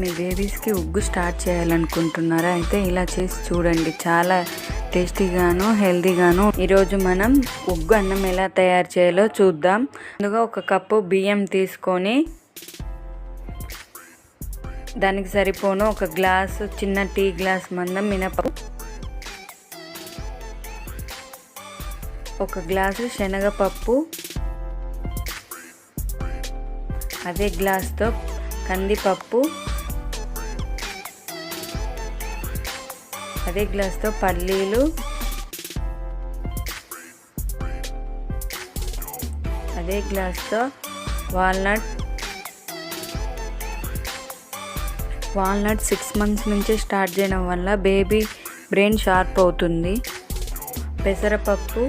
మీ బేబీస్కి ఉగ్గు స్టార్ట్ చేయాలనుకుంటున్నారా? అయితే ఇలా చేసి చూడండి. చాలా టేస్టీగాను హెల్తీగాను. ఈరోజు మనం ఉగ్గు అన్నం ఎలా తయారు చేయాలో చూద్దాం. ముందుగా ఒక కప్పు బియ్యం తీసుకొని దానికి సరిపోను ఒక గ్లాసు చిన్న టీ గ్లాస్ మందం మినపప్పు. ఒక గ్లాసు శనగపప్పు. అదే గ్లాస్తో కందిపప్పు. అదే గ్లాస్తో పల్లీలు. అదే గ్లాస్తో వాల్నట్. వాల్నట్ సిక్స్ మంత్స్ నుంచి స్టార్ట్ చేయడం వల్ల బేబీ బ్రెయిన్ షార్ప్ అవుతుంది. పెసరపప్పు.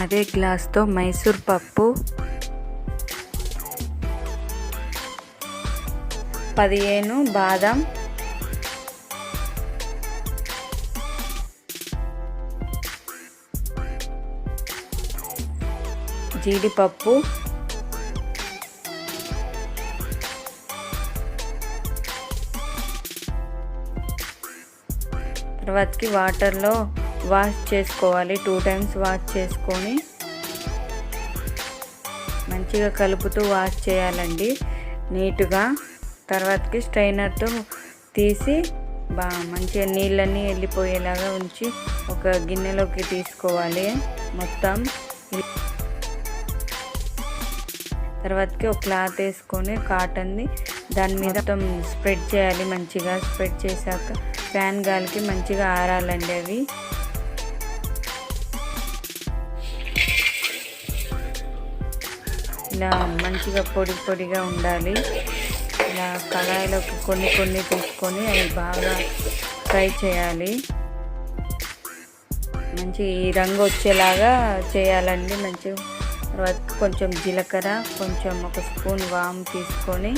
అదే గ్లాస్తో మైసూర్ పప్పు. పదిహేను బాదం. జీడిపప్పు. తర్వాతకి వాటర్లో వాష్ చేసుకోవాలి టూ టైమ్స్ వాష్ చేసుకొని. మంచిగా కలుపుతూ వాష్ చేయాలండి నీట్గా. తర్వాతకి స్ట్రైనర్తో తీసి బాగా మంచిగా నీళ్ళన్నీ వెళ్ళిపోయేలాగా ఉంచి ఒక గిన్నెలోకి తీసుకోవాలి మొత్తం. తర్వాతకి ఒక క్లాత్ వేసుకొని కాటన్ది దాని మీద మొత్తం స్ప్రెడ్ చేయాలి మంచిగా. స్ప్రెడ్ చేశాక ఫ్యాన్ గాలికి మంచిగా ఆరాలండి అవి. ఇలా మంచిగా పొడి పొడిగా ఉండాలి. ఇలా కళాయిలోకి కొన్ని కొన్ని తీసుకొని అవి బాగా ఫ్రై చేయాలి. మంచి రంగు వచ్చేలాగా చేయాలండి. మంచి తర్వాత కొంచెం జీలకర్ర కొంచెం ఒక స్పూన్ వామ్ తీసుకొని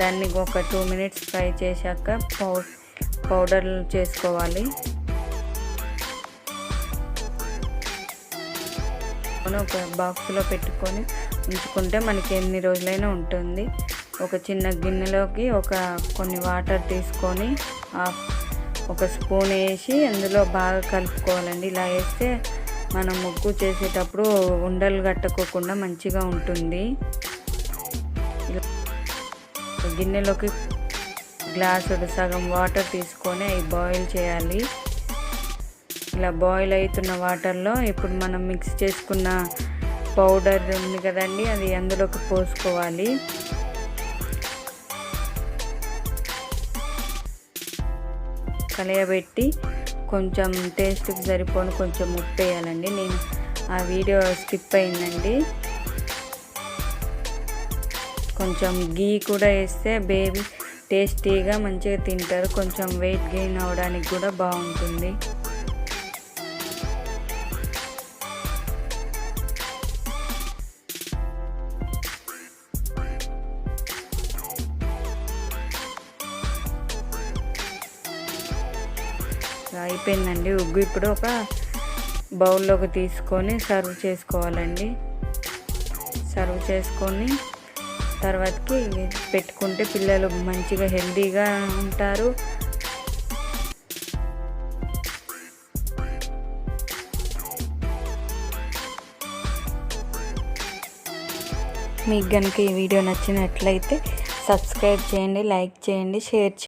దాన్ని ఒక టూ మినిట్స్ ఫ్రై చేశాక పౌ పౌడర్ చేసుకోవాలి. ఒక బాక్స్లో పెట్టుకొని ఉంచుకుంటే మనకి ఎన్ని రోజులైనా ఉంటుంది. ఒక చిన్న గిన్నెలోకి ఒక కొన్ని వాటర్ తీసుకొని ఒక స్పూన్ వేసి అందులో బాగా కలుపుకోవాలండి. ఇలా వేస్తే మనం ముగ్గు చేసేటప్పుడు ఉండలు కట్టుకోకుండా మంచిగా ఉంటుంది. గిన్నెలోకి గ్లాసుడు సగం వాటర్ తీసుకొని అవి బాయిల్ చేయాలి. ఇలా బాయిల్ అవుతున్న వాటర్లో ఇప్పుడు మనం మిక్స్ చేసుకున్న పౌడర్ ఉంది కదండి అది అందులోకి పోసుకోవాలి. కలయబెట్టి కొంచెం టేస్ట్కి సరిపోని కొంచెం ఉప్పు వేయాలండి నేను ఆ వీడియో స్కిప్ అయిందండి. కొంచెం గీ కూడా వేస్తే బేబీ టేస్టీగా మంచిగా తింటారు. కొంచెం వెయిట్ గెయిన్ అవడానికి కూడా బాగుంటుంది. అయిపోయిందండి. ఉగ్గు ఇప్పుడు ఒక బౌల్లోకి తీసుకొని సర్వ్ చేసుకోవాలండి. సర్వ్ చేసుకొని తర్వాతకి పెట్టుకుంటే పిల్లలు మంచిగా హెల్దీగా ఉంటారు. మీకు కనుక ఈ వీడియో నచ్చినట్లయితే సబ్స్క్రైబ్ చేయండి లైక్ చేయండి షేర్ చేయండి.